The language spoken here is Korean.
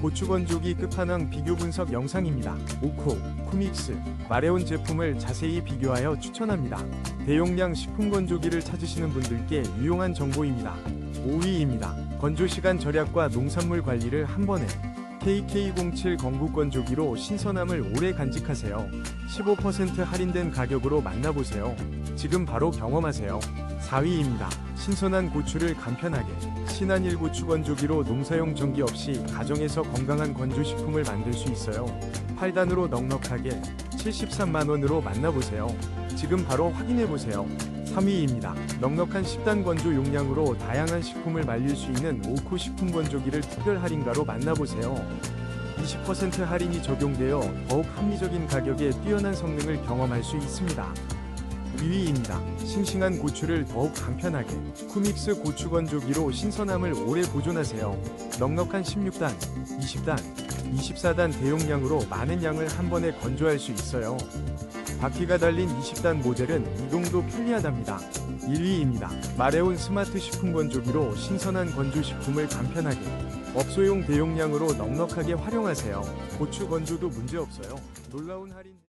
고추 건조기 끝판왕 비교 분석 영상입니다. 오코, 쿠믹스, 마레온 제품을 자세히 비교하여 추천합니다. 대용량 식품 건조기를 찾으시는 분들께 유용한 정보입니다. 5위입니다. 건조 시간 절약과 농산물 관리를 한 번에 KK07 건국 건조기로 신선함을 오래 간직하세요. 15% 할인된 가격으로 만나보세요. 지금 바로 경험하세요. 4위입니다. 신선한 고추를 간편하게 신한일 고추 건 조기로 농사용 전기 없이 가정에서 건강한 건조식품을 만들 수 있어요. 8단으로 넉넉하게 73만 원으로 만나보세요. 지금 바로 확인해보세요. 3위입니다. 넉넉한 10단 건조 용량으로 다양한 식품을 말릴 수 있는 오코 식품 건조기를 특별 할인가로 만나보세요. 20% 할인이 적용되어 더욱 합리적인 가격에 뛰어난 성능을 경험할 수 있습니다. 2위입니다. 싱싱한 고추를 더욱 간편하게 쿠믹스 고추 건조기로 신선함을 오래 보존하세요. 넉넉한 16단, 20단, 24단 대용량으로 많은 양을 한 번에 건조할 수 있어요. 바퀴가 달린 20단 모델은 이동도 편리하답니다. 1위입니다. 마레온 스마트 식품 건조기로 신선한 건조 식품을 간편하게 업소용 대용량으로 넉넉하게 활용하세요. 고추 건조도 문제없어요. 놀라운 할인